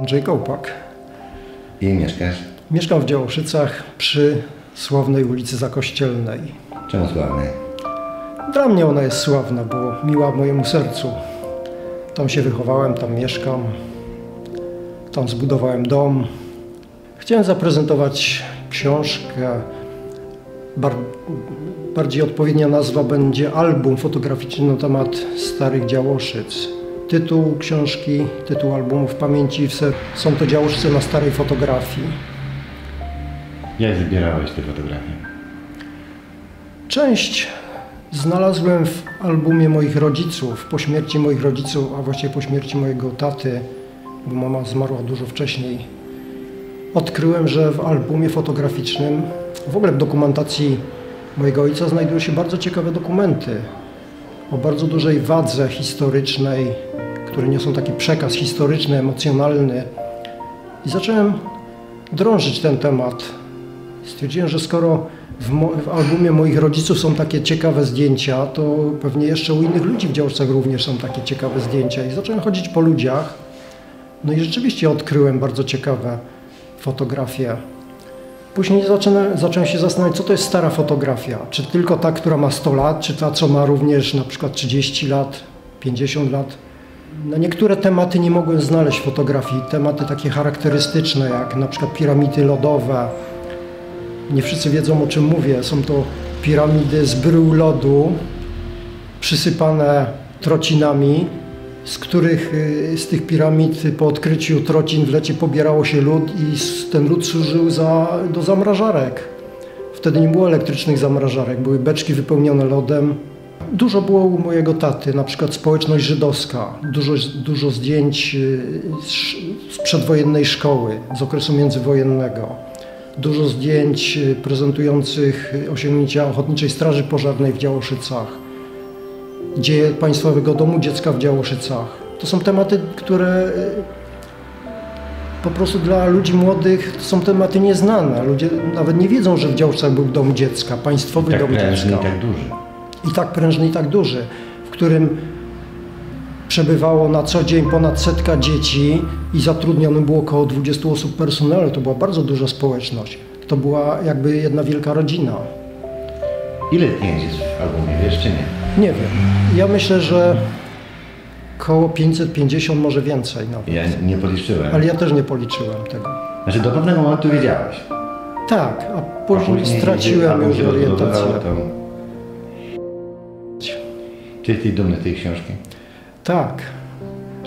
Andrzej Kołpak. I mieszkasz? Mieszkam w Działoszycach przy sławnej ulicy Zakościelnej. Czemu sławny? Dla mnie ona jest sławna, bo miła mojemu sercu. Tam się wychowałem, tam mieszkam. Tam zbudowałem dom. Chciałem zaprezentować książkę. Bar bardziej odpowiednia nazwa będzie album fotograficzny na temat starych Działoszyc. Tytuł książki, tytuł albumu w pamięci są to Działoszyce na starej fotografii. Jak zbierałeś te fotografie? Część znalazłem w albumie moich rodziców, po śmierci moich rodziców, a właściwie po śmierci mojego taty, bo mama zmarła dużo wcześniej. Odkryłem, że w albumie fotograficznym, w ogóle w dokumentacji mojego ojca znajdują się bardzo ciekawe dokumenty o bardzo dużej wadze historycznej, które niosą taki przekaz historyczny, emocjonalny. I zacząłem drążyć ten temat. Stwierdziłem, że skoro w, w albumie moich rodziców są takie ciekawe zdjęcia, to pewnie jeszcze u innych ludzi w Działczach również są takie ciekawe zdjęcia. I zacząłem chodzić po ludziach. No i rzeczywiście odkryłem bardzo ciekawe fotografie. Później zacząłem, zacząłem się zastanawiać, co to jest stara fotografia. Czy tylko ta, która ma 100 lat, czy ta, co ma również na przykład 30 lat, 50 lat. Na niektóre tematy nie mogłem znaleźć fotografii. Tematy takie charakterystyczne, jak na przykład piramidy lodowe, nie wszyscy wiedzą o czym mówię. Są to piramidy z brył lodu, przysypane trocinami, z których y, z tych piramid po odkryciu trocin w lecie pobierało się lód i ten lód służył za, do zamrażarek. Wtedy nie było elektrycznych zamrażarek, były beczki wypełnione lodem. Dużo było u mojego taty, na przykład społeczność żydowska, dużo, dużo zdjęć y, z, przedwojennej szkoły, z okresu międzywojennego dużo zdjęć y, prezentujących osiągnięcia Ochotniczej Straży Pożarnej w Działoszycach, dzieje Państwowego Domu Dziecka w Działoszycach. To są tematy, które y, po prostu dla ludzi młodych to są tematy nieznane. Ludzie nawet nie wiedzą, że w Działoszycach był Dom Dziecka, Państwowy Tak Dom prężny i Dziecka. tak duży. I tak prężny i tak duży, w którym przebywało na co dzień ponad setka dzieci i zatrudnionym było około 20 osób personelu. To była bardzo duża społeczność. To była jakby jedna wielka rodzina. Ile zdjęć jest w albumie, wiesz czy nie? Nie wiem. Ja myślę, że około 550, może więcej nawet. Ja nie policzyłem. Ale ja też nie policzyłem tego. Znaczy do pewnego momentu wiedziałeś. Tak, a A później gdzie straciłem już orientację. to... Czy jesteś dumny tej książki? Tak,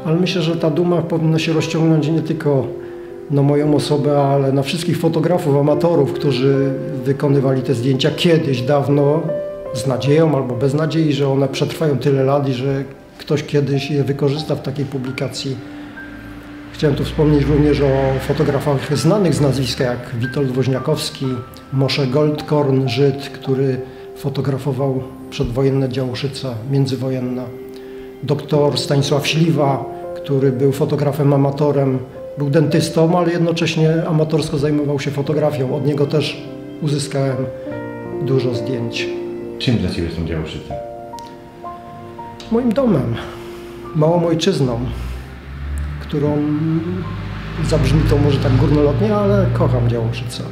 ale myślę, że ta duma powinna się rozciągnąć nie tylko na moją osobę, ale na wszystkich fotografów, amatorów, którzy wykonywali te zdjęcia kiedyś, dawno, z nadzieją albo bez nadziei, że one przetrwają tyle lat i że ktoś kiedyś je wykorzysta w takiej publikacji. Chciałem tu wspomnieć również o fotografach znanych z nazwiska, jak Witold Woźniakowski, Moshe Goldkorn, Żyd, który fotografował przedwojenne Działoszyce, międzywojenne doktor Stanisław Śliwa, który był fotografem amatorem, był dentystą, ale jednocześnie amatorsko zajmował się fotografią. Od niego też uzyskałem dużo zdjęć. Czym dla Ciebie są Działoszyce? Moim domem, małą ojczyzną, którą zabrzmi to może tak górnolotnie, ale kocham Działoszyce.